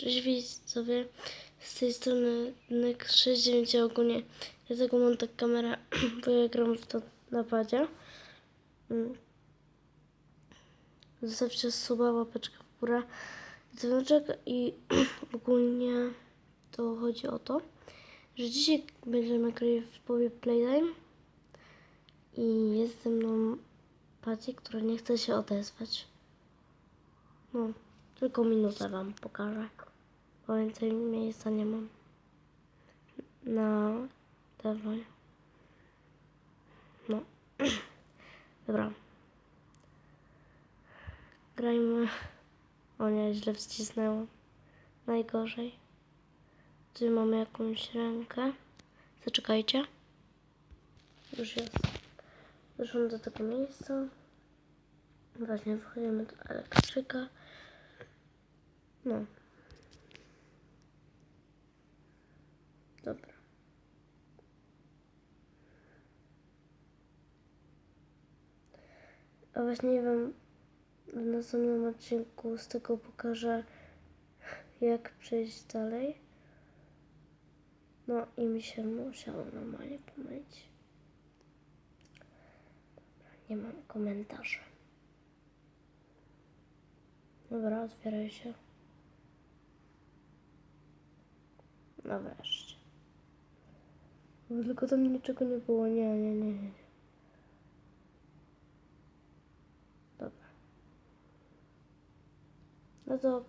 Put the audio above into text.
Cześć widzowie, z tej strony Nek69 ogólnie, dlatego mam tak kamerę, bo ja gram w to napadzie. Mm. Zostawcie suba, łapeczkę w górę, dzwoneczek i ogólnie to chodzi o to, że dzisiaj będziemy grać w powie Playtime i jest ze mną Paci, która nie chce się odezwać. No, tylko minutę wam pokażę. Bo więcej miejsca nie mam. Na telefonie. No. Dobra. Grajmy. O nie, źle wcisnęłam. Najgorzej. Tu mamy jakąś rękę. Zaczekajcie. Już jest. Doszłam do tego miejsca. Właśnie wchodzimy do elektryka. No. Dobra. A właśnie wam w następnym odcinku z tego pokażę, jak przejść dalej. No i mi się musiało normalnie pomylić. Dobra, nie mam komentarzy. Dobra, otwieraj się. No wreszcie. Bo tylko tam niczego nie było. Nie, nie, nie. nie. Dobra. No to